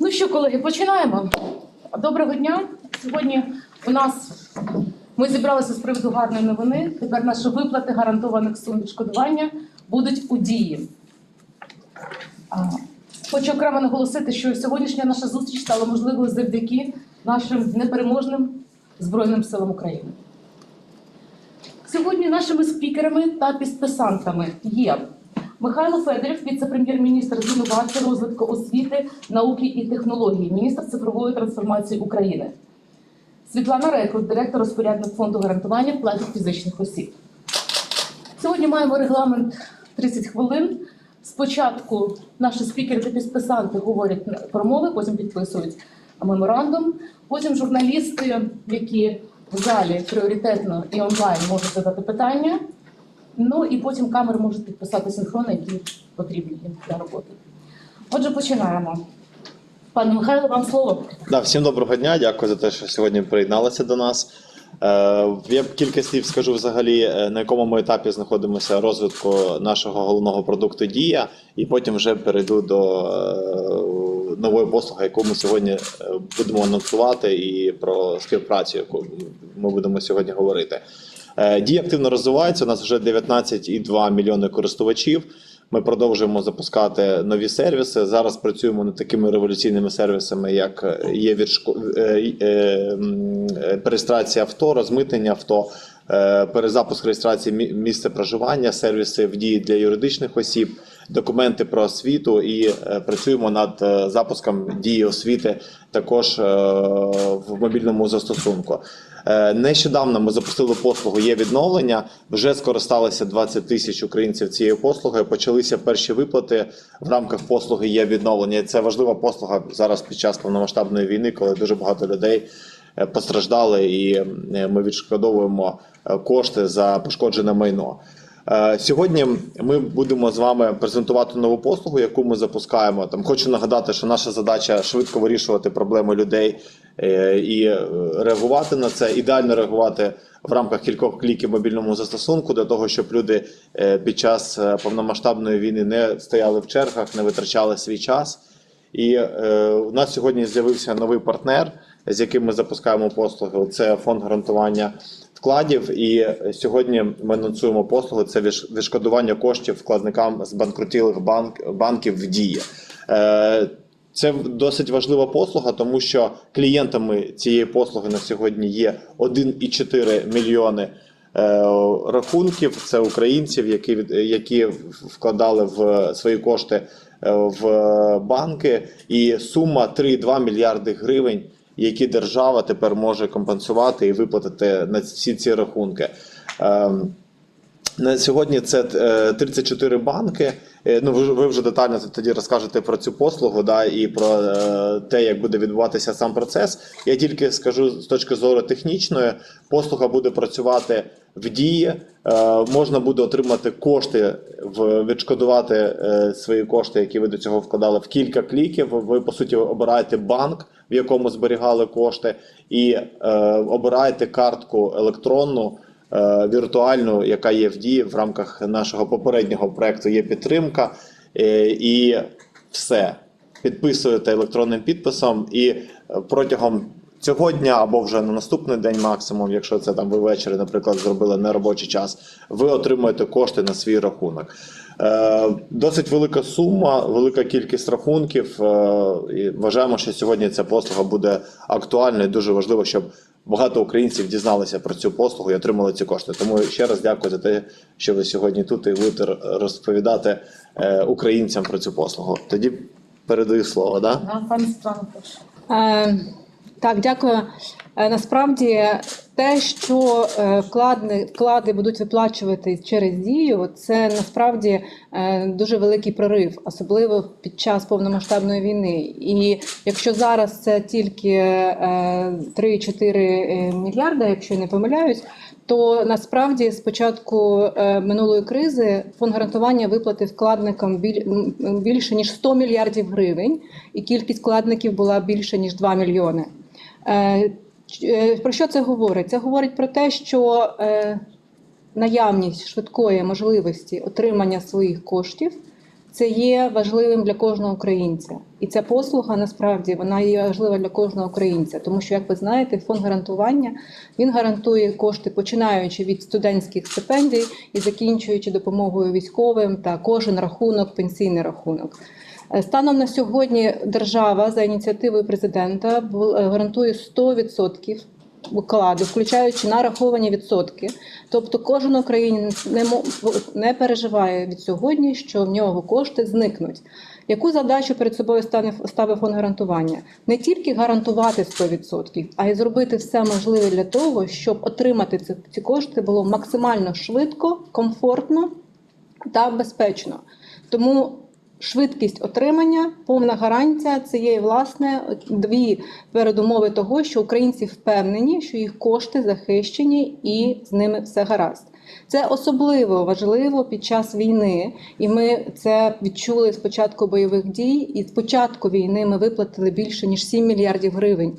Ну що, колеги, починаємо. Доброго дня. Сьогодні у нас ми зібралися з приводу гарної новини. Тепер наші виплати гарантованих сум відшкодування будуть у дії. Хочу окремо наголосити, що сьогоднішня наша зустріч стала можливою завдяки нашим непереможним Збройним силам України. Сьогодні нашими спікерами та підписантами є Михайло Федорів, віце-прем'єр-міністр з інновацій, розвитку освіти, науки і технологій, міністр цифрової трансформації України. Світлана Рекрут, директор розпорядник фонду гарантування вкладів фізичних осіб. Сьогодні маємо регламент 30 хвилин. Спочатку наші спікери та підписанти говорять промови, потім підписують меморандум. Потім журналісти, які в залі пріоритетно і онлайн можуть задати питання. Ну і потім камери можуть підписати синхрони, які потрібні їм для роботи. Отже, починаємо. Пане Михайло, вам слово. Да, всім доброго дня. Дякую за те, що сьогодні приєдналися до нас. Е, я кілька слів скажу взагалі, е, на якому ми етапі знаходимося розвитку нашого головного продукту Дія, і потім вже перейду до е, нової послуги, яку ми сьогодні будемо анонсувати, і про співпрацю, яку ми будемо сьогодні говорити. Дія активно розвивається. У нас вже 19,2 мільйони користувачів. Ми продовжуємо запускати нові сервіси. Зараз працюємо над такими революційними сервісами, як е, є відшко... е, е, перереєстрація авто, розмитнення авто, перезапуск реєстрації мі- місця проживання, сервіси в дії для юридичних осіб, документи про освіту і е, працюємо над е, запуском дії освіти також е, в мобільному застосунку. Нещодавно ми запустили послугу є відновлення. Вже скористалися 20 тисяч українців цією послугою. Почалися перші виплати в рамках послуги є відновлення. Це важлива послуга зараз під час повномасштабної війни, коли дуже багато людей постраждали, і ми відшкодовуємо кошти за пошкоджене майно. Е, Сьогодні ми будемо з вами презентувати нову послугу, яку ми запускаємо. Там хочу нагадати, що наша задача швидко вирішувати проблеми людей е, і е, реагувати на це, ідеально реагувати в рамках кількох кліків мобільному застосунку для того, щоб люди під час повномасштабної війни не стояли в чергах, не витрачали свій час. І у нас сьогодні з'явився новий партнер, з яким ми запускаємо послуги. Це фонд гарантування вкладів. І е, сьогодні ми анонсуємо послуги. Це відш- відшкодування коштів вкладникам з банкрутілих банк, банків в дії. Е, це досить важлива послуга, тому що клієнтами цієї послуги на сьогодні є 1,4 мільйони е, рахунків. Це українців, які які вкладали в свої кошти в банки, і сума 3,2 мільярди гривень, які держава тепер може компенсувати і виплатити на всі ці рахунки. На сьогодні це е, 34 банки. Е, Ну, ви, вже детально тоді розкажете про цю послугу, да, і про е, те, як буде відбуватися сам процес. Я тільки скажу з точки зору технічної, послуга буде працювати в дії. Е, можна буде отримати кошти, відшкодувати е, свої кошти, які ви до цього вкладали в кілька кліків. Ви по суті обираєте банк, в якому зберігали кошти, і е, обираєте картку електронну е, віртуальну, яка є в дії в рамках нашого попереднього проекту. Є підтримка е, і все. Підписуєте електронним підписом, і е, протягом цього дня або вже на наступний день, максимум, якщо це там ви ввечері, наприклад, зробили неробочий час, ви отримуєте кошти на свій рахунок. Е, Досить велика сума, велика кількість рахунків. е, І вважаємо, що сьогодні ця послуга буде актуальна і дуже важливо, щоб багато українців дізналися про цю послугу і отримали ці кошти. Тому ще раз дякую за те, що ви сьогодні тут і будете розповідати е, українцям про цю послугу. Тоді передаю слово. Да? Пане Світлано, прошу. Так, дякую. Е, Насправді, те, що е, вклади будуть виплачувати через дію, це насправді е, дуже великий прорив, особливо під час повномасштабної війни. І якщо зараз це тільки е, 3-4 е, мільярда, якщо не помиляюсь, то насправді з початку минулої кризи фонд гарантування виплатив вкладникам біль, більше ніж 100 мільярдів гривень, і кількість вкладників була більше ніж 2 мільйони. Е, е, Про що це говорить? Це говорить про те, що е, наявність швидкої можливості отримання своїх коштів це є важливим для кожного українця. І ця послуга насправді вона є важлива для кожного українця, тому що, як ви знаєте, фонд гарантування він гарантує кошти, починаючи від студентських стипендій і закінчуючи допомогою військовим та кожен рахунок, пенсійний рахунок. Е, Станом на сьогодні держава за ініціативою президента е, гарантує 100% вкладу, включаючи нараховані відсотки. Тобто кожен українець не, не переживає від сьогодні, що в нього кошти зникнуть. Яку задачу перед собою ставив фонд гарантування? Не тільки гарантувати 100%, а й зробити все можливе для того, щоб отримати ці, ці кошти було максимально швидко, комфортно та безпечно. Тому швидкість отримання, повна гарантія це є власне дві передумови того, що українці впевнені, що їх кошти захищені і з ними все гаразд. Це особливо важливо під час війни, і ми це відчули з початку бойових дій. І з початку війни ми виплатили більше ніж 7 мільярдів гривень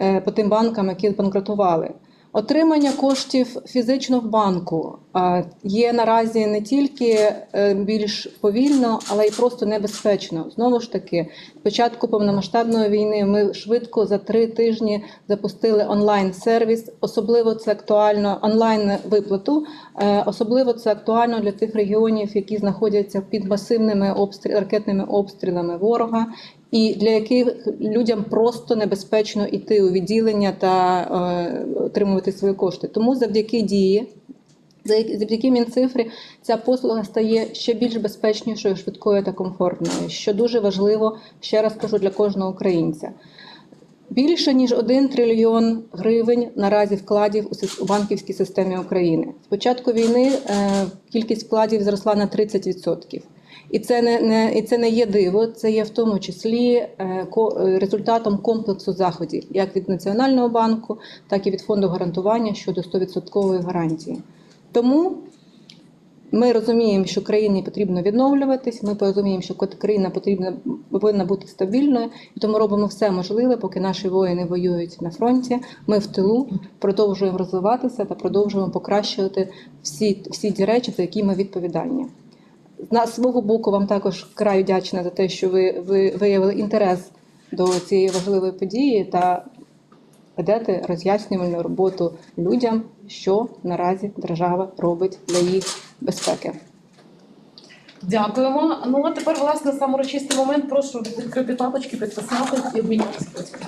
е, по тим банкам, які банкротували. Отримання коштів фізично в банку є наразі не тільки е, більш повільно, але й просто небезпечно. Знову ж таки, з початку повномасштабної війни ми швидко за три тижні запустили онлайн-сервіс. Особливо це актуально онлайн виплату. Е, Особливо це актуально для тих регіонів, які знаходяться під масивними обстріл, ракетними обстрілами ворога, і для яких людям просто небезпечно йти у відділення та е, отримувати свої кошти. Тому завдяки дії. за- Завдяки Мінцифрі ця послуга стає ще більш безпечнішою, швидкою та комфортною, що дуже важливо, ще раз кажу, для кожного українця. Більше ніж 1 трильйон гривень наразі вкладів у банківській системі України. З початку війни е, кількість вкладів зросла на 30%. І це не, не і це не є диво, це є в тому числі е, ко- е, результатом комплексу заходів, як від Національного банку, так і від фонду гарантування щодо 100% гарантії. Тому ми розуміємо, що країні потрібно відновлюватись. Ми розуміємо, що країна потрібна повинна бути стабільною, і тому робимо все можливе, поки наші воїни воюють на фронті. Ми в тилу продовжуємо розвиватися та продовжуємо покращувати всі, всі ті речі, за які ми відповідальні. На свого боку, вам також край вдячна за те, що ви, ви виявили інтерес до цієї важливої події та ведете роз'яснювальну роботу людям, що наразі держава робить для їх безпеки. Дякуємо. Ну а тепер, власне, сам урочистий момент. Прошу відкрити папочки, підписати і обмінятися. потім.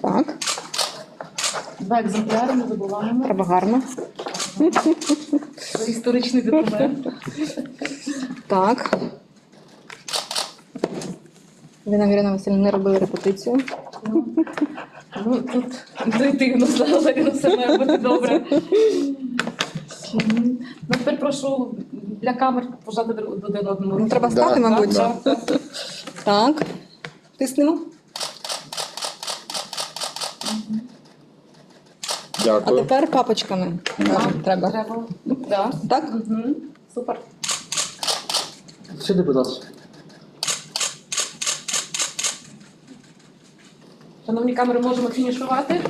Так, Два екземпляри не забуваємо. треба гарно. Це історичний документ. Так. Ви, навірно, Васильівна, не робили репетицію. Ну, тут інтуїтивно але все має бути добре. Ну, тепер прошу для камер пожати один одному. Ну, треба стати, да, мабуть. Так. Тиснемо. А Дякую. тепер папочками. Так, Треба. Треба. Да. Так? Мгм. Супер. Сюди, будь ласка. Шановні камери, можемо фінішувати.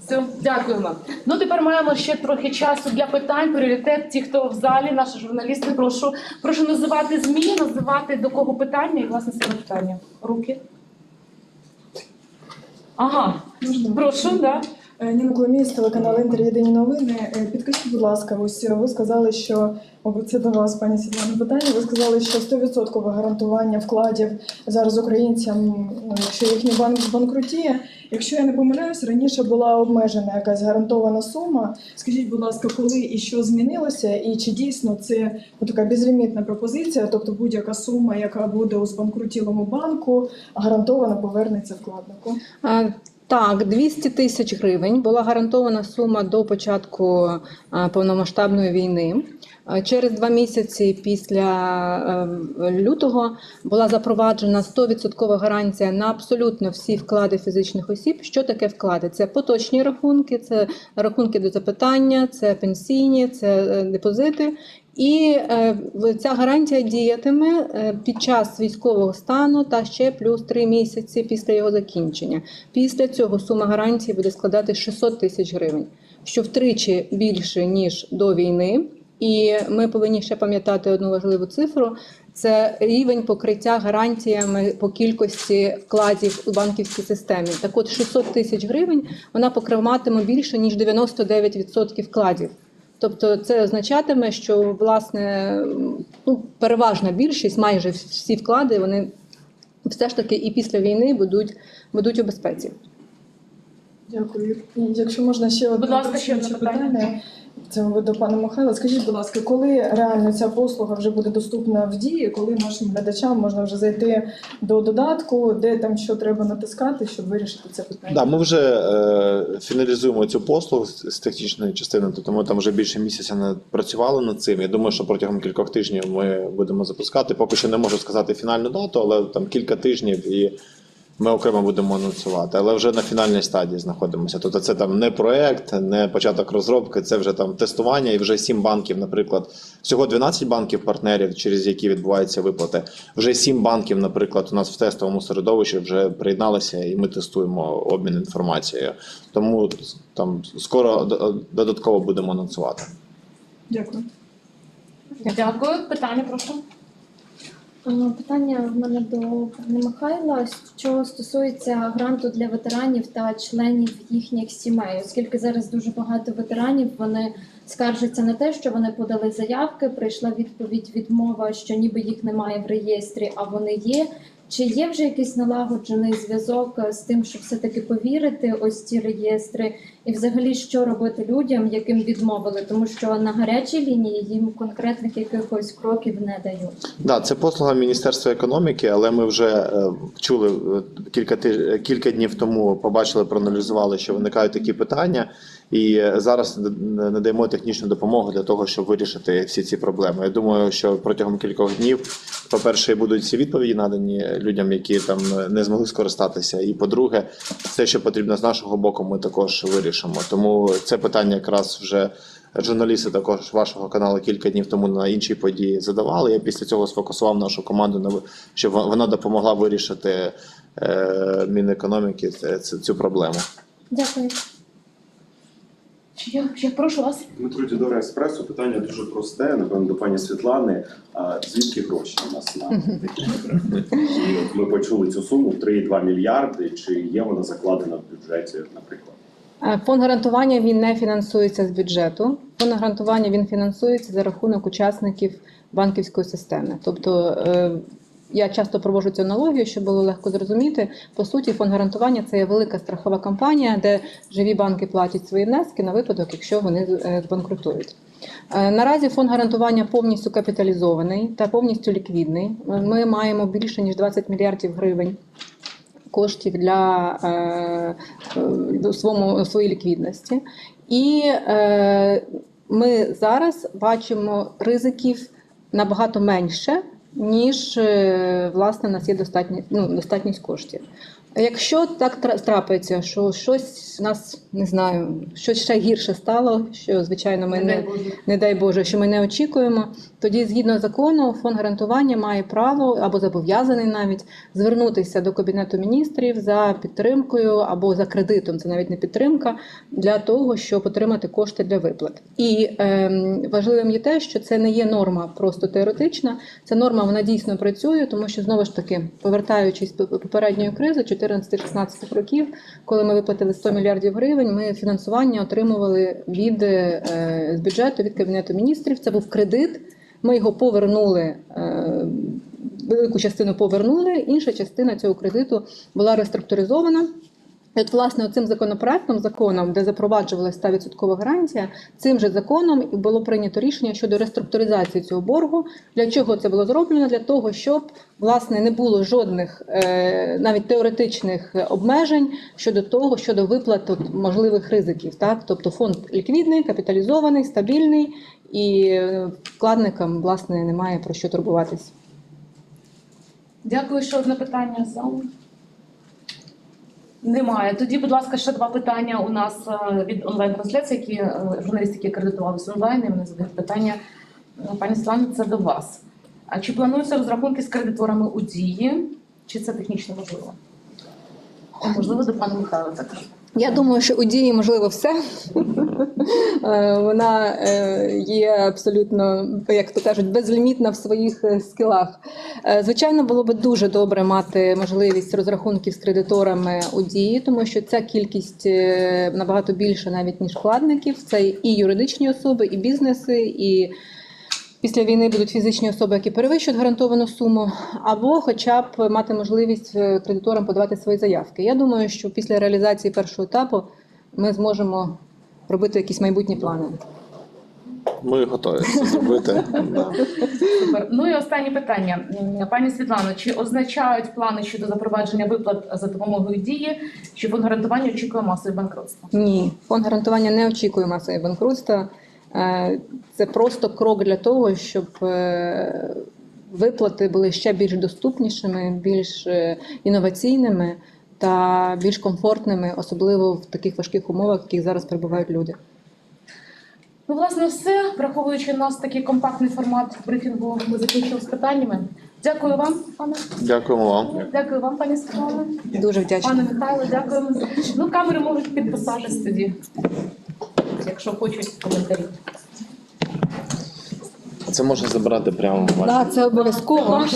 Все, дякуємо. Ну тепер маємо ще трохи часу для питань. Пріоритет. Ті, хто в залі, наші журналісти, прошу, прошу називати змі, називати до кого питання і власне саме питання. Руки. Ага, прошу, да. Е, Ніна Коломієць, телеканал Інтер Єдині новини. Е, Підкажіть, будь ласка, ось ви сказали, що це до вас, пані Світлана, питання. Ви сказали, що 100% гарантування вкладів зараз українцям, ну, якщо їхній банк збанкрутіє. Якщо я не помиляюсь, раніше була обмежена якась гарантована сума. Скажіть, будь ласка, коли і що змінилося, і чи дійсно це ну, така безлімітна пропозиція, тобто будь-яка сума, яка буде у збанкрутілому банку, гарантовано повернеться вкладнику? Так, 200 тисяч гривень була гарантована сума до початку повномасштабної війни. Через два місяці після е, лютого була запроваджена 100% гарантія на абсолютно всі вклади фізичних осіб. Що таке вклади? Це поточні рахунки, це рахунки до запитання, це пенсійні, це е, депозити. І е, ця гарантія діятиме е, під час військового стану та ще плюс 3 місяці після його закінчення. Після цього сума гарантії буде складати 600 тисяч гривень, що втричі більше ніж до війни. І ми повинні ще пам'ятати одну важливу цифру: це рівень покриття гарантіями по кількості вкладів у банківській системі. Так от 600 тисяч гривень вона покриватиме більше ніж 99% вкладів. Тобто це означатиме, що власне ну, переважна більшість, майже всі вклади, вони все ж таки і після війни будуть, будуть у безпеці. Дякую. І якщо можна ще одне Будь ласка, ще одне питання. Це ви до пана Михайла. Скажіть, будь ласка, коли реально ця послуга вже буде доступна в дії, коли нашим глядачам можна вже зайти до додатку, де там що треба натискати, щоб вирішити це питання? Да, ми вже е, фіналізуємо цю послугу з, технічної частини, тобто ми там вже більше місяця не працювали над цим. Я думаю, що протягом кількох тижнів ми будемо запускати. Поки що не можу сказати фінальну дату, але там кілька тижнів і ми окремо будемо анонсувати. Але вже на фінальній стадії знаходимося. Тобто це там не проект, не початок розробки, це вже там тестування, і вже сім банків, наприклад, всього 12 банків партнерів, через які відбуваються виплати. Вже сім банків, наприклад, у нас в тестовому середовищі вже приєдналися, і ми тестуємо обмін інформацією. Тому там скоро додатково будемо анонсувати. Дякую. Дякую. Питання, прошу. А, Питання в мене до пана Михайла, що стосується гранту для ветеранів та членів їхніх сімей, оскільки зараз дуже багато ветеранів вони скаржаться на те, що вони подали заявки, прийшла відповідь відмова, що ніби їх немає в реєстрі, а вони є. Чи є вже якийсь налагоджений зв'язок з тим, щоб все-таки повірити ось ці реєстри, і взагалі що робити людям, яким відмовили, тому що на гарячій лінії їм конкретних якихось кроків не дають. Да, це послуга Міністерства економіки, але ми вже е, чули е, кілька тиж... кілька днів тому. Побачили, проаналізували, що виникають такі питання, і е, зараз надаємо технічну допомогу для того, щоб вирішити всі ці проблеми. Я думаю, що протягом кількох днів, по-перше, будуть всі відповіді надані людям, які там е, не змогли скористатися. І по-друге, все, що потрібно з нашого боку, ми також вирішимо. Тому це питання якраз вже. Журналісти також вашого каналу кілька днів тому на іншій події задавали. Я після цього сфокусував нашу команду на щоб вона допомогла вирішити е, Мінекономіки це- цю проблему. Дякую. Чи я, я прошу вас? Дмитро Дідора Еспресо. Питання дуже просте, напевно, до пані Світлани. А звідки гроші у нас на такі? І от ми почули цю суму 3,2 мільярди. Чи є вона закладена в бюджеті, наприклад? Е, Фонд гарантування він не фінансується з бюджету. Фонд гарантування він фінансується за рахунок учасників банківської системи. Тобто е, я часто проводжу цю аналогію, щоб було легко зрозуміти. По суті, фонд гарантування це є велика страхова компанія, де живі банки платять свої внески на випадок, якщо вони е, збанкрутують. Е, Наразі фонд гарантування повністю капіталізований та повністю ліквідний. Е, Ми маємо більше ніж 20 мільярдів гривень коштів для е, своєму, своїй ліквідності. І е, ми зараз бачимо ризиків набагато менше, ніж е, власне у нас є достатні, ну, достатність коштів. Якщо так трапиться, що щось у нас не знаю, щось ще гірше стало, що звичайно ми Не не, дай Боже. не дай Боже, що ми не очікуємо, тоді згідно закону фонд гарантування має право або зобов'язаний навіть звернутися до кабінету міністрів за підтримкою або за кредитом. Це навіть не підтримка для того, щоб отримати кошти для виплат. І ем, важливим є те, що це не є норма просто теоретична. Ця норма вона дійсно працює, тому що знову ж таки, повертаючись до попередньої кризи 14-16 років, коли ми виплатили 100 мільярдів гривень, ми фінансування отримували від е, з бюджету від кабінету міністрів. Це був кредит. Ми його повернули. е, Велику частину повернули, інша частина цього кредиту була реструктуризована. От, власне, цим законопроектом, законом, де запроваджувалася 100% гарантія, цим же законом і було прийнято рішення щодо реструктуризації цього боргу. Для чого це було зроблено? Для того, щоб власне не було жодних е, навіть теоретичних обмежень щодо того, щодо виплат можливих ризиків. Так, тобто фонд ліквідний, капіталізований, стабільний, і вкладникам власне немає про що турбуватись. Дякую. Ще одне питання залу. Немає. Тоді, будь ласка, ще два питання у нас е, від онлайн-трансляції, які е, журналісти, які кредитувалися онлайн, і вони задають питання. Пані Світлана, це до вас. А чи плануються розрахунки з кредиторами у дії? Чи це технічно можливо? Можливо, до пана Михайла також. Я думаю, що у дії можливо все. Е, Вона е, є абсолютно, як то кажуть, безлімітна в своїх е, скілах. Звичайно, було б дуже добре мати можливість розрахунків з кредиторами у дії, тому що ця кількість набагато більша навіть ніж вкладників. Це і юридичні особи, і бізнеси, і після війни будуть фізичні особи, які перевищують гарантовану суму, або хоча б мати можливість е, кредиторам подавати свої заявки. Я думаю, що після реалізації першого етапу ми зможемо робити якісь майбутні плани. Ми готові це зробити. Супер. Ну і останнє питання. Пані Світлано, чи означають плани щодо запровадження виплат за допомогою дії, що фонд гарантування очікує масове банкротство? Ні, фонд гарантування не очікує масові банкрутства. Е, Це просто крок для того, щоб е, виплати були ще більш доступнішими, більш е, інноваційними та більш комфортними, особливо в таких важких умовах, в яких зараз перебувають люди. Ну, власне, все. Враховуючи у нас такий компактний формат брифінгу, ми закінчили з питаннями. Дякую вам, пане. Дякуємо вам. Дякую вам, пані Світлана. Дуже вдячна. Пане Михайло, дякуємо. Ну, камери можуть підписатись тоді, якщо хочуть коментарі. Це можна забрати прямо в вашій Так, це обов'язково.